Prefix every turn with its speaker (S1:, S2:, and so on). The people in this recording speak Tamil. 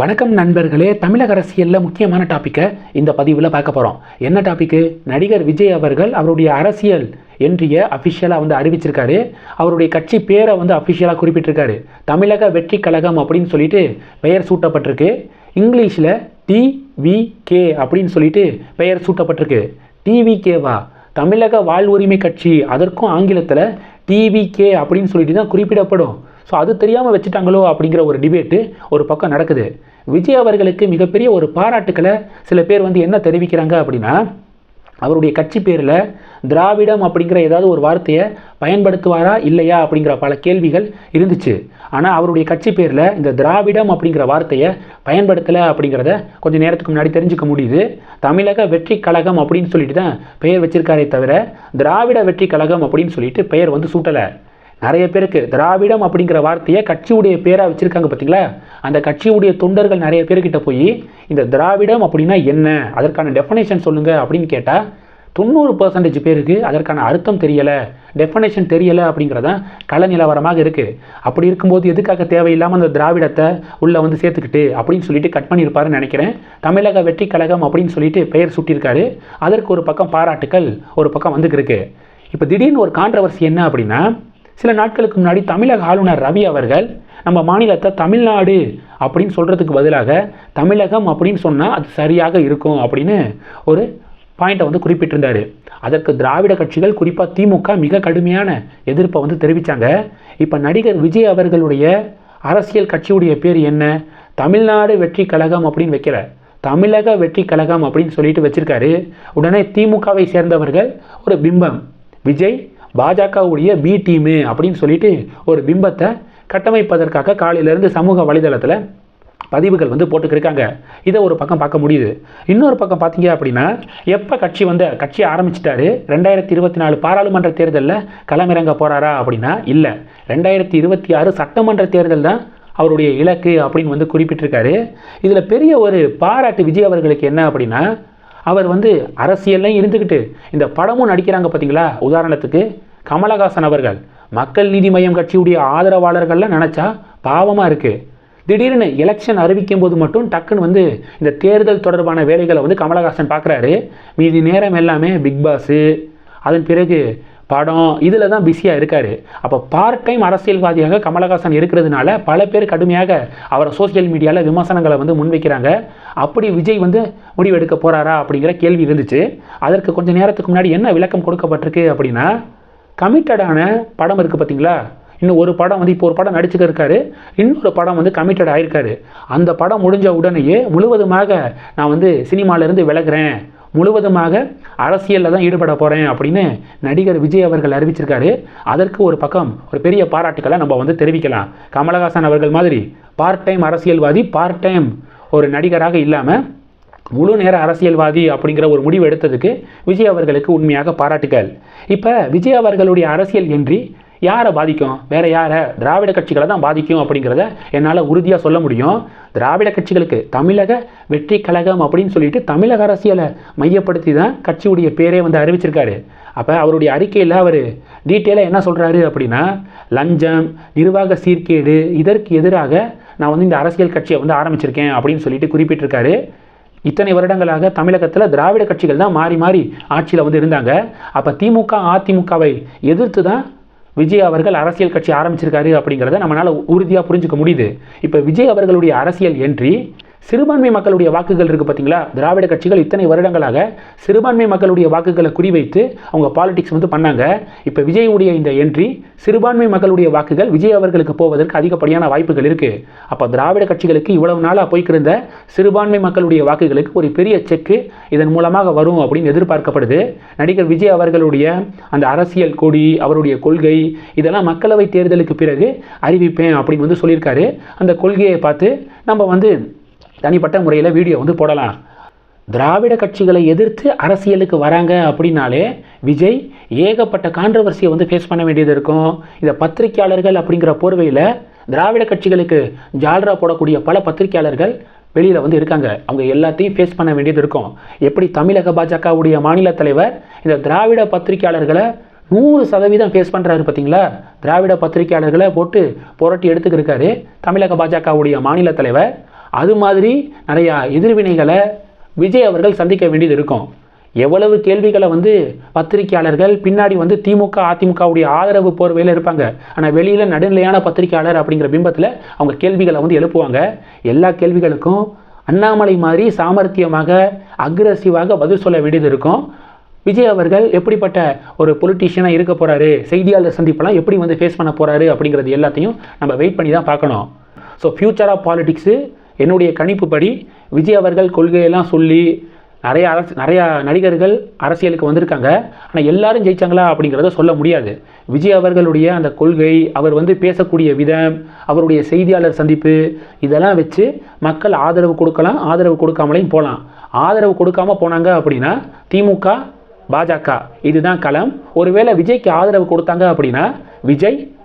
S1: வணக்கம் நண்பர்களே தமிழக அரசியலில் முக்கியமான டாப்பிக்கை இந்த பதிவில் பார்க்க போகிறோம் என்ன டாப்பிக்கு நடிகர் விஜய் அவர்கள் அவருடைய அரசியல் என்றிய அஃபிஷியலாக வந்து அறிவிச்சிருக்காரு. அவருடைய கட்சி பேரை வந்து அஃபிஷியலாக குறிப்பிட்டிருக்காரு. தமிழக வெற்றி கழகம் அப்படின்னு சொல்லிட்டு பெயர் சூட்டப்பட்டிருக்கு. இங்கிலீஷில் டிவிகே அப்படின்னு சொல்லிட்டு பெயர் சூட்டப்பட்டிருக்கு. டிவிகேவா தமிழக வாழ்வுரிமை கட்சி அதற்கும் ஆங்கிலத்தில் டிவிகே அப்படின்னு சொல்லிட்டு தான் குறிப்பிடப்படும். ஸோ அது தெரியாமல் வச்சுட்டாங்களோ அப்படிங்கிற ஒரு டிபேட்டு ஒரு பக்கம் நடக்குது. விஜய் அவர்களுக்கு மிகப்பெரிய ஒரு பாராட்டுக்களை சில பேர் வந்து என்ன தெரிவிக்கிறாங்க அப்படின்னா அவருடைய கட்சி பேரில் திராவிடம் அப்படிங்கிற ஏதாவது ஒரு வார்த்தையை பயன்படுத்துவாரா இல்லையா அப்படிங்கிற பல கேள்விகள் இருந்துச்சு. ஆனால் அவருடைய கட்சி பேரில் இந்த திராவிடம் அப்படிங்கிற வார்த்தையை பயன்படுத்தலை அப்படிங்கிறத கொஞ்சம் நேரத்துக்கு முன்னாடி தெரிஞ்சுக்க முடியுது. தமிழக வெற்றி கழகம் அப்படின்னு சொல்லிட்டு தான் பெயர் வச்சிருக்காரே தவிர திராவிட வெற்றி கழகம் அப்படின்னு சொல்லிட்டு பெயர் வந்து சூட்டலை. நிறைய பேருக்கு திராவிடம் அப்படிங்கிற வார்த்தையை கட்சியுடைய பேராக வச்சுருக்காங்க பார்த்தீங்களா அந்த கட்சியுடைய தொண்டர்கள் நிறைய பேர்கிட்ட போய் இந்த திராவிடம் அப்படின்னா என்ன? அதற்கான டெஃபனேஷன் சொல்லுங்கள் அப்படின்னு கேட்டால் தொண்ணூறு பர்சன்டேஜ் பேருக்கு அதற்கான அர்த்தம் தெரியலை. டெஃபனேஷன் தெரியலை அப்படிங்கிறதான் கள நிலவரமாக இருக்குது அப்படி இருக்கும்போது எதுக்காக தேவையில்லாமல் அந்த திராவிடத்தை உள்ளே வந்து சேர்த்துக்கிட்டு அப்படின்னு சொல்லிட்டு கட் பண்ணியிருப்பாருன்னு நினைக்கிறேன். தமிழக வெற்றி கழகம் அப்படின்னு சொல்லிட்டு பெயர் சுட்டியிருக்காரு. அதற்கு ஒரு பக்கம் பாராட்டுக்கள் ஒரு பக்கம் வந்துருக்கு இப்போ திடீர்னு ஒரு கான்ட்ரவர்சி என்ன அப்படின்னா சில நாட்களுக்கு முன்னாடி தமிழக ஆளுநர் ரவி அவர்கள் நம்ம மாநிலத்தை தமிழ்நாடு அப்படின்னு சொல்கிறதுக்கு பதிலாக தமிழகம் அப்படின்னு சொன்னால் அது சரியாக இருக்கும் அப்படின்னு ஒரு பாயிண்ட்டை வந்து குறிப்பிட்டிருந்தார். அதற்கு திராவிட கட்சிகள் குறிப்பாக திமுக மிக கடுமையான எதிர்ப்பை வந்து தெரிவித்தாங்க இப்போ நடிகர் விஜய் அவர்களுடைய அரசியல் கட்சியுடைய பேர் என்ன? தமிழ்நாடு வெற்றி கழகம் அப்படின்னு வைக்கிற தமிழக வெற்றி கழகம் அப்படின்னு சொல்லிட்டு வச்சுருக்காரு. உடனே திமுகவை சேர்ந்தவர்கள் ஒரு பிம்பம். விஜய் பாஜகவுடைய பி டீமு அப்படின்னு சொல்லிட்டு ஒரு பிம்பத்தை கட்டமைப்பதற்காக காலையிலேருந்து சமூக வலைதளத்தில் பதிவுகள் வந்து போட்டுக்கிருக்காங்க. இதை ஒரு பக்கம் பார்க்க முடியுது. இன்னொரு பக்கம் பார்த்தீங்க அப்படின்னா எப்போ கட்சி வந்து கட்சி ஆரம்பிச்சிட்டாரு? ரெண்டாயிரத்தி இருபத்தி நாலு பாராளுமன்ற தேர்தலில் களமிறங்க போகிறாரா அப்படின்னா இல்லை. ரெண்டாயிரத்தி இருபத்தி ஆறு சட்டமன்ற தேர்தல் தான் அவருடைய இலக்கு அப்படின்னு வந்து குறிப்பிட்டிருக்காரு. இதில் பெரிய ஒரு பாராட்டு விஜய் அவர்களுக்கு என்ன அப்படின்னா அவர் வந்து அரசியல்லையும் இருந்துக்கிட்டு இந்த படமும் நடிக்கிறாங்க பார்த்தீங்களா? உதாரணத்துக்கு கமலஹாசன் அவர்கள் மக்கள் நீதி மையம் கட்சியுடைய ஆதரவாளர்கள்லாம் நினச்சா பாவமாக இருக்குது திடீர்னு எலெக்ஷன் அறிவிக்கும் போது மட்டும் டக்குன்னு வந்து இந்த தேர்தல் தொடர்பான வேலைகளை வந்து கமலஹாசன் பார்க்குறாரு. மீதி நேரம் எல்லாமே பிக் பாஸு அதன் பிறகு படம் இதில் தான் பிஸியாக இருக்கார். அப்போ பார்ட் டைம் அரசியல்வாதியாக கமலஹாசன் இருக்கிறதுனால பல பேர் கடுமையாக அவரை சோசியல் மீடியாவில் விமர்சனங்களை வந்து முன்வைக்கிறாங்க. அப்படி விஜய் வந்து முடிவெடுக்க போகிறாரா அப்படிங்கிற கேள்வி இருந்துச்சு. அதற்கு கொஞ்சம் நேரத்துக்கு முன்னாடி என்ன விளக்கம் கொடுக்கப்பட்டிருக்கு அப்படின்னா கமிட்டடான படம் இருக்குது பார்த்தீங்களா இன்னும் ஒரு படம் வந்து இப்போ ஒரு படம் நடிச்சுக்க இருக்காரு. இன்னொரு படம் வந்து கமிட்டட் ஆகிருக்காரு அந்த படம் முடிஞ்ச உடனேயே முழுவதுமாக நான் வந்து சினிமாவிலேருந்து விலகுறேன். முழுவதுமாக அரசியலில் தான் ஈடுபட போகிறேன் அப்படின்னு நடிகர் விஜய் அவர்கள் அறிவிச்சிருக்காரு. அதற்கு ஒரு பக்கம் ஒரு பெரிய பாராட்டுக்களை நம்ம வந்து தெரிவிக்கலாம். கமலஹாசன் அவர்கள் மாதிரி பார்ட் டைம் அரசியல்வாதி பார்ட் டைம் ஒரு நடிகராக இல்லாமல் முழு நேர அரசியல்வாதி அப்படிங்கிற ஒரு முடிவு எடுத்ததுக்கு விஜய் அவர்களுக்கு உண்மையாக பாராட்டுகள். இப்போ விஜய் அவர்களுடைய அரசியல் என்றி யாரை பாதிக்கும்? வேற யாரை? திராவிட கட்சிகளை தான் பாதிக்கும் அப்படிங்கிறத என்னால் உறுதியாக சொல்ல முடியும். திராவிட கட்சிகளுக்கு தமிழக வெற்றி கழகம் அப்படின்னு சொல்லிட்டு தமிழக அரசியலை மையப்படுத்தி தான் கட்சியுடைய பேரே வந்து அறிவிச்சிருக்காரு. அப்போ அவருடைய அறிக்கையில் அவர் டீட்டெயிலாக என்ன சொல்கிறாரு அப்படின்னா லஞ்சம் நிர்வாக சீர்கேடு இதற்கு எதிராக நான் வந்து இந்த அரசியல் கட்சியை வந்து ஆரம்பிச்சிருக்கேன் அப்படின்னு சொல்லிட்டு குறிப்பிட்டிருக்காரு. இத்தனை வருடங்களாக தமிழகத்தில் திராவிட கட்சிகள் தான் மாறி மாறி ஆட்சியில் வந்து இருந்தாங்க. அப்போ திமுக அதிமுகவை எதிர்த்து தான் விஜய் அவர்கள் அரசியல் கட்சி ஆரம்பிச்சிருக்காரு அப்படிங்கிறத நம்மளால் உறுதியாக புரிஞ்சுக்க முடியுது. இப்போ விஜய் அவர்களுடைய அரசியல் என்றி சிறுபான்மை மக்களுடைய வாக்குகள் இருக்குது பார்த்தீங்களா திராவிட கட்சிகள் இத்தனை வருடங்களாக சிறுபான்மை மக்களுடைய வாக்குகளை குறிவைத்து அவங்க பாலிடிக்ஸ் வந்து பண்ணாங்க. இப்போ விஜயுடைய இந்த என்ட்ரி சிறுபான்மை மக்களுடைய வாக்குகள் விஜய் அவர்களுக்கு போவதற்கு அதிகப்படியான வாய்ப்புகள் இருக்குது அப்போ திராவிட கட்சிகளுக்கு இவ்வளவு நாளாக போய்க்கிருந்த சிறுபான்மை மக்களுடைய வாக்குகளுக்கு ஒரு பெரிய செக்கு இதன் மூலமாக வரும் அப்படின்னு எதிர்பார்க்கப்படுது. நடிகர் விஜய் அவர்களுடைய அந்த அரசியல் கொடி அவருடைய கொள்கை இதெல்லாம் மக்களவை தேர்தலுக்கு பிறகு அறிவிப்பேன் அப்படின்னு வந்து சொல்லியிருக்காரு. அந்த கொள்கையை பார்த்து நம்ம வந்து தனிப்பட்ட முறையில் வீடியோ வந்து போடலாம். திராவிட கட்சிகளை எதிர்த்து அரசியலுக்கு வராங்க அப்படின்னாலே விஜய் ஏகப்பட்ட கான்ட்ரவர்சியை வந்து ஃபேஸ் பண்ண வேண்டியது இருக்கும். இதை பத்திரிகையாளர்கள் அப்படிங்கிற போர்வையில் திராவிட கட்சிகளுக்கு ஜால்ரா போடக்கூடிய பல பத்திரிகையாளர்கள் வெளியில் வந்து இருக்காங்க. அவங்க எல்லாத்தையும் ஃபேஸ் பண்ண வேண்டியது இருக்கும். எப்படி தமிழக பாஜகவுடைய மாநில தலைவர் இந்த திராவிட பத்திரிகையாளர்களை நூறு சதவீதம் ஃபேஸ் பண்ணுறாரு பார்த்தீங்களா திராவிட பத்திரிகையாளர்களை போட்டு புரட்டி எடுத்துக்கிருக்காரு தமிழக பாஜகவுடைய மாநில தலைவர். அது மாதிரி நிறையா எதிர்வினைகளை விஜய் அவர்கள் சந்திக்க வேண்டியது இருக்கும். எவ்வளவு கேள்விகளை வந்து பத்திரிகையாளர்கள் பின்னாடி வந்து திமுக அதிமுகவுடைய ஆதரவு போர்வையில் இருப்பாங்க. ஆனால் வெளியில் நடுநிலையான பத்திரிகையாளர் அப்படிங்கிற பிம்பத்தில் அவங்க கேள்விகளை வந்து எழுப்புவாங்க. எல்லா கேள்விகளுக்கும் அண்ணாமலை மாதிரி சாமர்த்தியமாக அக்ரஸிவாக பதில் சொல்ல வேண்டியது இருக்கும். விஜய் அவர்கள் எப்படிப்பட்ட ஒரு பொலிட்டீஷியனாக இருக்க போகிறாரு செய்தியாளர் சந்திப்பெல்லாம் எப்படி வந்து ஃபேஸ் பண்ண போகிறாரு அப்படிங்கிறது எல்லாத்தையும் நம்ம வெயிட் பண்ணி தான் பார்க்கணும். ஸோ ஃப்யூச்சர் ஆஃப் பாலிட்டிக்ஸு என்னுடைய கணிப்புப்படி விஜய் அவர்கள் கொள்கையெல்லாம் சொல்லி நிறைய அரசு நிறையா நடிகர்கள் அரசியலுக்கு வந்திருக்காங்க. ஆனால் எல்லாரும் ஜெயிச்சாங்களா அப்படிங்கிறத சொல்ல முடியாது. விஜய் அவர்களுடைய அந்த கொள்கை அவர் வந்து பேசக்கூடிய விதம் அவருடைய செய்தியாளர் சந்திப்பு இதெல்லாம் வச்சு மக்கள் ஆதரவு கொடுக்கலாம் ஆதரவு கொடுக்காமலையும் போகலாம் ஆதரவு கொடுக்காம போனாங்க அப்படின்னா திமுக பாஜக இதுதான் களம். ஒருவேளை விஜய்க்கு ஆதரவு கொடுத்தாங்க அப்படின்னா விஜய்